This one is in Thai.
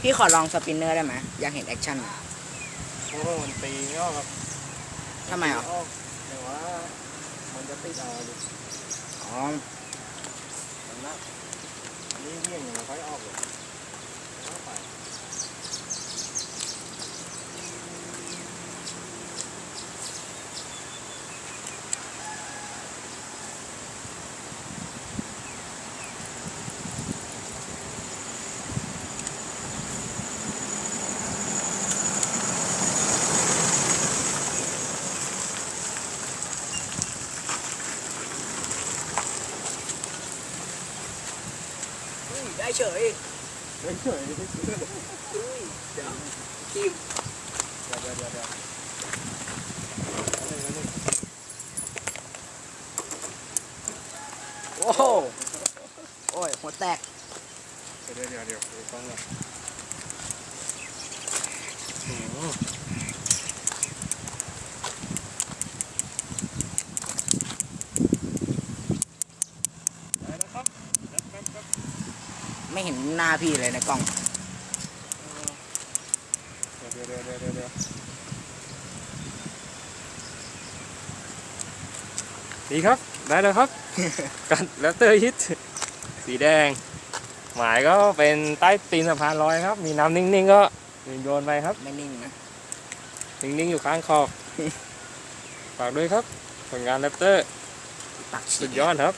พี่ขอลองสปินเนอร์ได้ไหมอยากเห็นแอคชั่นอะโอ้โหมันตีไม่ออกครับทำไมอะตีออกแต่ว่ามันจะติดเอาดิอ๋อ มันนักอันนี้เวี่ยงยังไม่ค่อยออกเลยเอาไป อุ้ยได้เฉยเฮ้ยเฉยเดี๋ยวเดี๋ยวอุ้ย ไม่เห็นหน้าพี่เลยในกล้อง เดี๋ยวเดี๋ยวเดี๋ยวเดี๋ยวดีครับ ได้แล้วครับ กันแล้วเตอร์ฮิต สีแดง หมายก็เป็นใต้ตีนสะพานลอยครับ มีน้ำนิ่งๆก็โยนไปครับ ไม่นิ่งนะ นิ่งๆอยู่ข้างขอบฝากด้วยครับ ผลงานแรปเตอร์ สุดยอดครับ